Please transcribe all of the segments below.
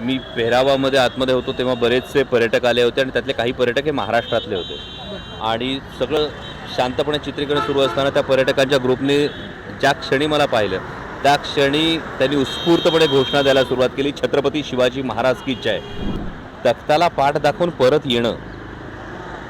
मी पेहरावामध्ये आतमध्ये होतो तेव्हा बरेचसे पर्यटक आले होते आणि त्यातले काही पर्यटक हे महाराष्ट्रातले होते. आणि सगळं शांतपणे चित्रीकरण सुरू असताना त्या पर्यटकांच्या ग्रुपने ज्या क्षणी मला पाहिलं त्या क्षणी त्यांनी उत्स्फूर्तपणे घोषणा द्यायला सुरुवात केली छत्रपती शिवाजी महाराज की जय. तख्ताला पाठ दाखवून परत येणं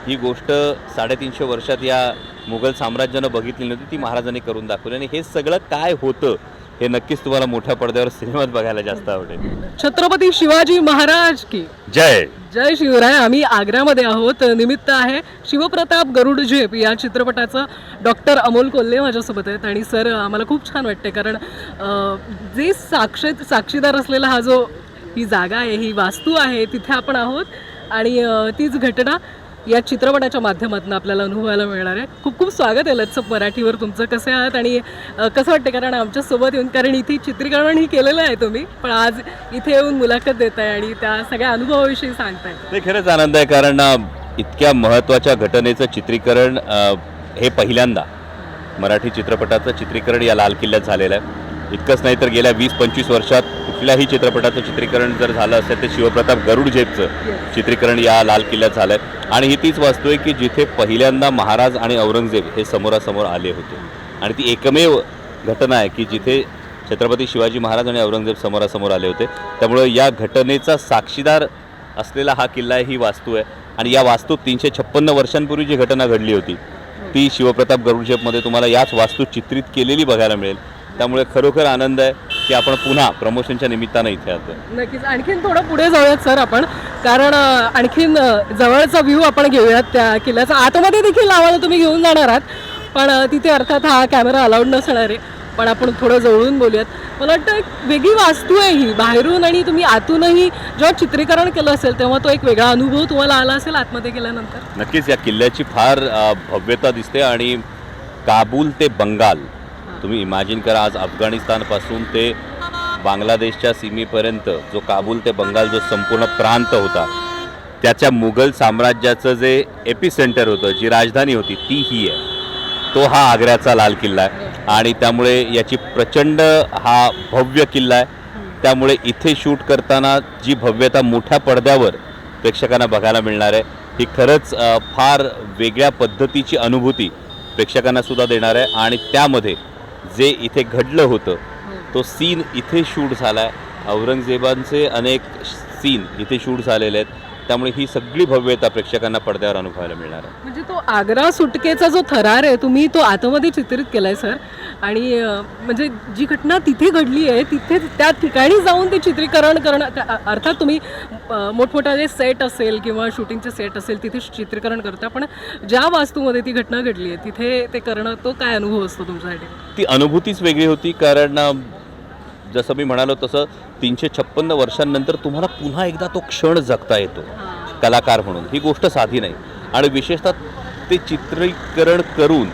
ही गोष्ट साडेतीनशे वर्षात या मुघल साम्राज्यानं बघितली नव्हती ती महाराजांनी करून दाखवली. आणि हे सगळं काय होतं? हे नक्कीच तुम्हाला मोठ्या पडद्यावर सिनेमात बघायला जास्त आवडेल. छत्रपती शिवाजी महाराज की. जय. जय शिवराय आम्ही आग्र्यामध्ये आहोत. निमित्त आहे शिवप्रताप गरुड झेप या चित्रपटाचं डॉक्टर अमोल कोल्हे माझ्यासोबत आहेत. आणि सर आम्हाला खूप छान वाटते कारण अं, जे साक्ष साक्षीदार असलेला हा जो ही जागा आहे ही वास्तू आहे तिथे आपण आहोत. आणि अं, तीच घटना या चित्रपटाच्या माध्यमातून आपल्याला अनुभवायला मिळणार आहे. खूप खूप स्वागत आहे लत्सप मराठीवर तुमचं. कसे आहात आणि कसं वाटतं कारण आमच्यासोबत येऊन कारण इथे चित्रीकरण ही केलेलं आहे तुम्ही पण आज इथे येऊन मुलाखत देत आहे आणि त्या सगळ्या अनुभवाविषयी सांगताय. ते खरंच आनंद आहे कारण इतक्या महत्त्वाच्या घटनेचं चित्रीकरण हे पहिल्यांदा. मराठी चित्रपटाचं चित्रीकरण या लाल किल्ल्यात झालेलं आहे. इतकंच नाही तर गेल्या वीस पंचवीस वर्षात कुठल्याही चित्रपटाचं चित्रीकरण जर झालं असेल तर शिवप्रताप गरुड झेपचं चित्रीकरण या लाल किल्ल्यात झालं आहे आणि ही तीच वास्तू आहे की जिथे पहिल्यांदा महाराज आणि औरंगजेब हे समोरासमोर आले होते. आणि ती एकमेव घटना आहे की जिथे छत्रपती शिवाजी महाराज आणि औरंगजेब समोरासमोर आले होते. त्यामुळं या घटनेचा साक्षीदार असलेला हा किल्ला आहे ही वास्तू आहे. आणि या वास्तूत तीनशे छप्पन्न वर्षांपूर्वी जी घटना घडली होती ती शिवप्रताप गरुडजेपमध्ये तुम्हाला याच वास्तू चित्रित केलेली बघायला मिळेल. त्यामुळे खरोखर आनंद आहे की आपण पुन्हा प्रमोशनच्या निमित्तानं इथे आहोत नक्कीच. आणखीन थोडं पुढे जाऊयात सर आपण. कारण आणखीन जवळचा व्ह्यू आपण घेऊयात त्या किल्ल्याचा. आतमध्ये देखील आम्हाला तुम्ही घेऊन जाणार आहात. पण तिथे अर्थात हा कॅमेरा अलाउड नसणार आहे. पण आपण थोडं जवळून बोलूयात. मला वाटतं एक वेगळी वास्तू आहे ही. बाहेरून आणि तुम्ही आतूनही जेव्हा चित्रीकरण केलं असेल तेव्हा तो एक वेगळा अनुभव तुम्हाला आला असेल आतमध्ये गेल्यानंतर? नक्कीच या किल्ल्याची फार भव्यता दिसते आणि काबूल ते बंगाल तुम्ही इमॅजिन करा आज अफगाणिस्तानपासून ते बांगलादेशच्या सीमेपर्यंत जो काबूल ते बंगाल जो संपूर्ण प्रांत होता त्याच्या मुघल साम्राज्याचं जे एपी सेंटर होतं जी राजधानी होती ती ही आहे. तो हा आग्र्याचा लाल किल्ला आहे. आणि त्यामुळे याची प्रचंड हा भव्य किल्ला आहे. त्यामुळे इथे शूट करताना जी भव्यता मोठ्या पडद्यावर प्रेक्षकांना बघायला मिळणार आहे ही खरंच फार वेगळ्या पद्धतीची अनुभूती प्रेक्षकांना सुद्धा देणार आहे. आणि त्यामध्ये जे इथे घडलं होतं तो सीन इथे शूट झाला आहे औरंगजेबांचे अनेक सीन इथे शूट झालेले आहेत. त्यामुळे ही सगळी भव्यता प्रेक्षकांना पडद्यावर अनुभवायला मिळणार आहे. म्हणजे तो आग्रा सुटकेचा जो थरार आहे तुम्ही तो आतमध्ये चित्रित केलाय सर. आणि म्हणजे जी घटना तिथे घडली आहे तिथे त्या ठिकाणी जाऊन ते चित्रीकरण करणं अर्थात तुम्ही मोठमोठा जे सेट असेल किंवा शूटिंगचे सेट असेल तिथे चित्रीकरण करता पण ज्या वास्तूमध्ये ती घटना घडली आहे तिथे ते करणं तो काय अनुभव असतो तुमच्यासाठी? ती अनुभूतीच वेगळी होती कारण जसं मी म्हणालो तसं तीनशे छप्पन्न वर्षांनंतर तुम्हाला पुन्हा एकदा तो क्षण जगता येतो कलाकार म्हणून. ही गोष्ट साधी नाही. आणि विशेषतः ते चित्रीकरण करून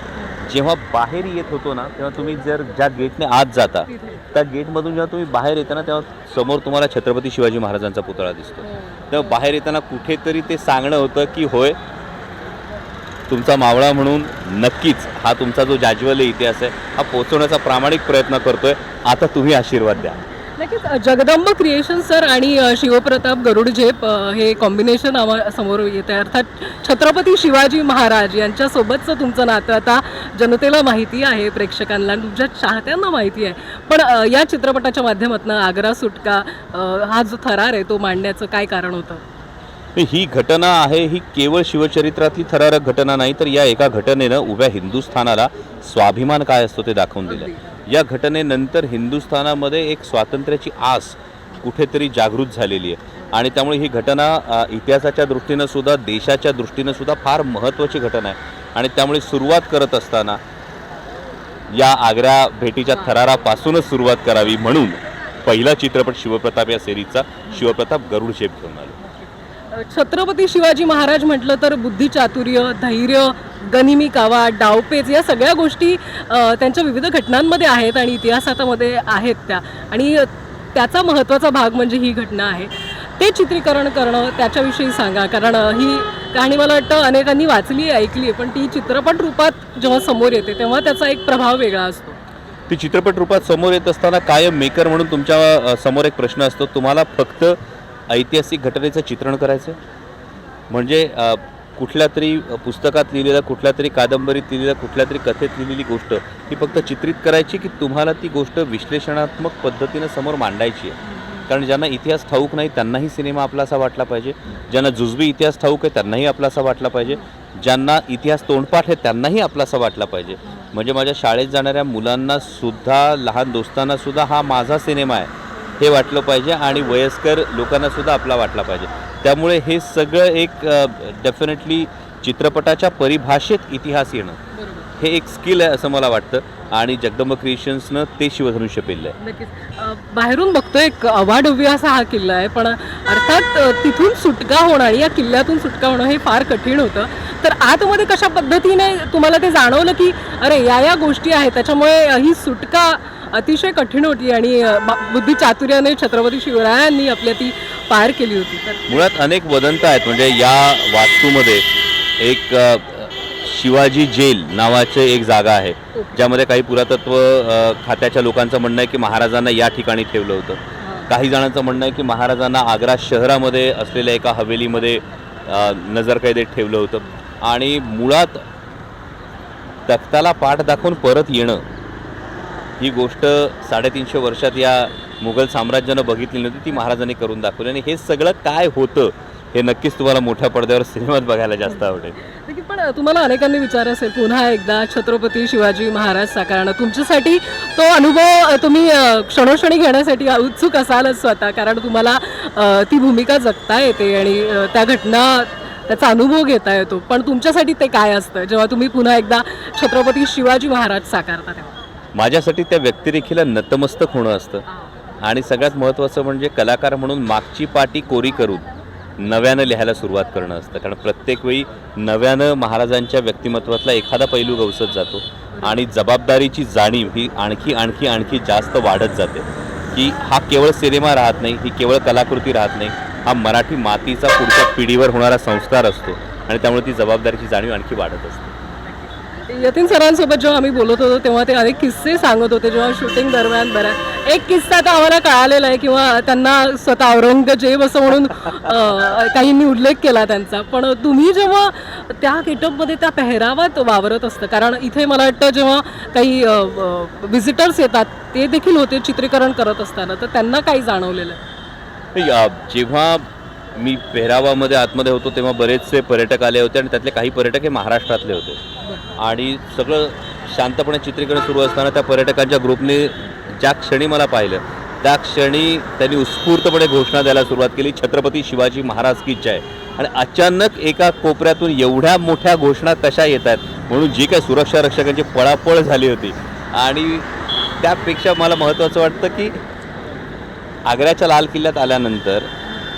जेव्हा बाहेर येत होतो ना तेव्हा तुम्ही जर ज्या गेटने आत जाता त्या गेटमधून जेव्हा तुम्ही बाहेर येता ना तेव्हा समोर तुम्हाला छत्रपती शिवाजी महाराजांचा पुतळा दिसतो. तेव्हा बाहेर येताना कुठेतरी ते सांगणं होतं की होय तुमचा मावळा म्हणून नक्कीच हा तुमचा जो जाज्वल्य इतिहास आहे हा पोचवण्याचा प्रामाणिक प्रयत्न करतोय. आता तुम्ही आशीर्वाद द्या. नक्कीच जगदंब क्रिएशन सर आणि शिवप्रताप गरुड झेप हे कॉम्बिनेशन आम्हा समोर येत आहे अर्थात छत्रपती शिवाजी महाराज यांच्यासोबतचं तुमचं नातं. आता जनतेला माहिती आहे प्रेक्षकांना तुमच्या चाहत्यांना माहिती आहे. पण या चित्रपटाच्या माध्यमातून आग्रा सुटका हा जो थरार आहे तो मांडण्याचं काय कारण होतं? ही घटना आहे ही केवळ शिवचरित्रातली थरारक घटना नाही तर या एका घटनेनं उभ्या हिंदुस्थानाला स्वाभिमान काय असतो ते दाखवून दिलं. या घटनेनंतर हिंदुस्थानामध्ये एक स्वातंत्र्याची आस कुठेतरी जागृत झालेली आहे. आणि त्यामुळे ही घटना इतिहासाच्या दृष्टीनं सुद्धा देशाच्या दृष्टीनं सुद्धा फार महत्त्वाची घटना आहे. आणि त्यामुळे सुरुवात करत असताना या आग्रा भेटीच्या थरारापासूनच सुरुवात करावी म्हणून पहिला चित्रपट शिवप्रताप या सिरीजचा शिवप्रताप गरुड शेप घेऊन आलो. छत्रपती शिवाजी महाराज म्हटलं तर बुद्धिचातुर्य धैर्य गनिमी कावा डावपेच या सगळ्या गोष्टी त्यांच्या विविध घटनांमध्ये आहेत आणि इतिहासामध्ये आहेत त्या. आणि त्याचा महत्त्वाचा भाग म्हणजे ही घटना आहे. ते चित्रीकरण करणं त्याच्याविषयी सांगा कारण ही कहाणी मला वाटतं अनेकांनी वाचली ऐकली आहे पण ती चित्रपट रूपात जेव्हा समोर येते तेव्हा त्याचा एक प्रभाव वेगळा असतो. ती चित्रपट रूपात समोर येत असताना कायम मेकर म्हणून तुमच्यासमोर एक प्रश्न असतो तुम्हाला फक्त ऐतिहासिक घटनेचं चित्रण करायचं म्हणजे कुठल्या तरी पुस्तकात लिहिलेलं कुठल्या तरी कादंबरीत लिहिलेलं कुठल्या तरी कथेत लिहिलेली गोष्ट ही फक्त चित्रित करायची की तुम्हाला ती गोष्ट विश्लेषणात्मक पद्धतीनं समोर मांडायची आहे? कारण ज्यांना इतिहास ठाऊक नाही त्यांनाही सिनेमा आपलासा वाटला पाहिजे. ज्यांना जुजबी इतिहास ठाऊक आहे त्यांनाही आपलासा वाटला पाहिजे. ज्यांना इतिहास तोंडपाठ आहे त्यांनाही आपलासा वाटला पाहिजे. म्हणजे माझ्या शाळेत जाणाऱ्या मुलांना सुद्धा लहान दोस्तांना सुद्धा हा माझा सिनेमा आहे हे वाटलं पाहिजे आणि वयस्कर लोकांना सुद्धा आपला वाटला पाहिजे. त्यामुळे हे सगळं एक डेफिनेटली चित्रपटाच्या परिभाषेत इतिहास येणं. हे एक स्किल आहे असं मला वाटतं. आणि जगदंब क्रिएशन्सनं ते शिवधनुष्य पेललं आहे नक्कीच बाहेरून बघतोय एक अवाढव्य असा हा किल्ला आहे पण अर्थात तिथून सुटका होणं आणि या किल्ल्यातून सुटका होणं हे फार कठीण होतं. तर आतमध्ये कशा पद्धतीने तुम्हाला ते जाणवलं की अरे या या गोष्टी आहेत त्याच्यामुळे ही सुटका अतिशय कठीण होती आणि बुद्धी चातुर्याने छत्रपती शिवरायांनी आपल्या ती पार केली होती. मुळात अनेक वदंत आहेत म्हणजे या वास्तूमध्ये एक शिवाजी जेल नावाचे एक जागा आहे ज्यामध्ये काही पुरातत्व खात्याच्या लोकांचं म्हणणं आहे की महाराजांना या ठिकाणी ठेवलं होतं. काही जणांचं म्हणणं आहे की महाराजांना आग्रा शहरामध्ये असलेल्या एका हवेलीमध्ये नजरकैदेत ठेवलं होतं. आणि मुळात तख्ताला पाठ दाखवून परत येणं ही गोष्ट साडेतीनशे वर्षात या मुघल साम्राज्यानं बघितली नव्हती ती महाराजांनी करून दाखवली. आणि हे सगळं काय होतं? हे नक्कीच तुम्हाला मोठ्या पडद्यावर सिनेमात बघायला जास्त आवडेल. पण तुम्हाला अनेकांनी विचार असेल पुन्हा एकदा छत्रपती शिवाजी महाराज साकारणं तुमच्यासाठी. तो अनुभव तुम्ही क्षणोक्षणी घेण्यासाठी उत्सुक असालच स्वतः कारण तुम्हाला ती भूमिका जगता येते आणि त्या घटना त्याचा अनुभव घेता येतो. पण तुमच्यासाठी ते काय असतं? जेव्हा तुम्ही पुन्हा एकदा छत्रपती शिवाजी महाराज साकारता तेव्हा. माझ्यासाठी त्या व्यक्तिरेखीला नतमस्तक होणं असतं. आणि सगळ्यात महत्त्वाचं म्हणजे कलाकार म्हणून मागची पाटी कोरी करून नव्यानं लिहायला सुरुवात करणं असतं. कारण प्रत्येक वेळी नव्यानं महाराजांच्या व्यक्तिमत्वातला एखादा पैलू गवसत जातो आणि जबाबदारीची जाणीव ही आणखी आणखी आणखी जास्त वाढत जाते. की हा केवळ सिनेमा राहत नाही ही केवळ कलाकृती राहत नाही हा मराठी मातीचा पुढच्या पिढीवर होणारा संस्कार असतो आणि त्यामुळे ती जबाबदारीची जाणीव आणखी वाढत असते. यतीन सरांसोबत जेव्हा आम्ही बोलत होतो तेव्हा ते अनेक किस्से सांगत होते जेव्हा शूटिंग दरम्यान बऱ्या एक किस्सा तर आम्हाला कळालेला आहे किंवा त्यांना स्वतः औरंगजेब असं म्हणून काहींनी उल्लेख केला त्यांचा. पण तुम्ही जेव्हा त्या गेटअपमध्ये त्या पेहरावात वावरत असतं कारण इथे मला वाटतं जेव्हा काही विजिटर्स येतात ते देखील होते चित्रीकरण करत असताना. तर त्यांना काही जाणवलेलं? अ, जेव्हा मी पेहरावामध्ये आतमध्ये होतो तेव्हा बरेचसे पर्यटक आले होते आणि त्यातले काही पर्यटक हे महाराष्ट्रातले होते. आणि सगळं शांतपणे चित्रीकरण सुरू असताना त्या पर्यटकांच्या ग्रुपने ज्या क्षणी मला पाहिलं त्या क्षणी त्यांनी उत्स्फूर्तपणे घोषणा द्यायला सुरुवात केली छत्रपती शिवाजी महाराज की जय. आणि अचानक एका कोपऱ्यातून एवढ्या मोठ्या घोषणा कशा येत आहेत म्हणून जी काय सुरक्षा रक्षकांची पळापळ झाली होती. आणि त्यापेक्षा मला महत्त्वाचं वाटतं की आग्र्याच्या लाल किल्ल्यात आल्यानंतर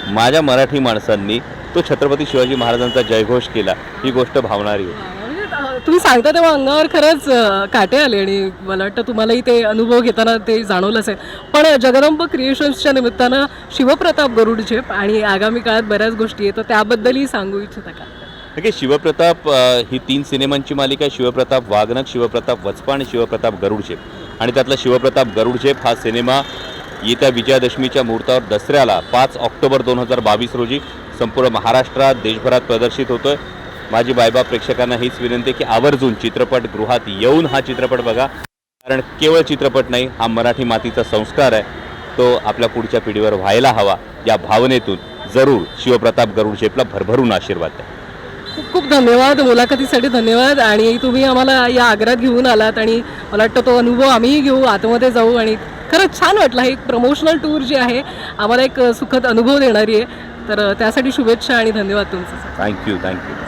माझ्या मराठी माणसांनी तो छत्रपती शिवाजी महाराजांचा जयघोष केला ही गोष्ट भावणारी होती. तुम्ही सांगता तेव्हा अंगावर खरंच काटे आले आणि मला वाटतं तुम्हालाही ते अनुभव घेताना ते जाणवलं असेल. पण जगदंब क्रिएशन्सच्या निमित्तानं शिवप्रताप गरुडझेप आणि आगामी काळात बऱ्याच गोष्टी आहेत तर त्याबद्दलही सांगू इच्छिता का? ओके शिवप्रताप ही तीन सिनेमांची मालिका आहे. शिवप्रताप वाघनक शिवप्रताप वचपा आणि शिवप्रताप गरुडझेप. आणि त्यातला शिवप्रताप गरुडझेप हा सिनेमा येत्या विजयादशमीच्या मुहूर्तावर दसऱ्याला पाच ऑक्टोबर दोन हजार बावीस रोजी संपूर्ण महाराष्ट्रात देशभरात प्रदर्शित होतोय. माझी बायबा प्रेक्षकांना हीच विनंती आहे की आवर्जून चित्रपटगृहात येऊन हा चित्रपट बघा. कारण केवळ चित्रपट नाही हा मराठी मातीचा संस्कार आहे. तो आपल्या पुढच्या पिढीवर व्हायला हवा. या भावनेतून जरूर शिवप्रताप गरुडझेपला भरभरून आशीर्वाद द्या. खूप खूप धन्यवाद. मुलाखतीसाठी धन्यवाद. आणि तुम्ही आम्हाला या आग्र्यात घेऊन आलात आणि मला वाटतं तो अनुभव आम्हीही घेऊ आतमध्ये जाऊ. आणि खरंच छान वाटलं. हे एक प्रमोशनल टूर जी आहे आम्हाला एक सुखद अनुभव देणारी आहे. तर त्यासाठी शुभेच्छा आणि धन्यवाद तुमचं. Thank you thank you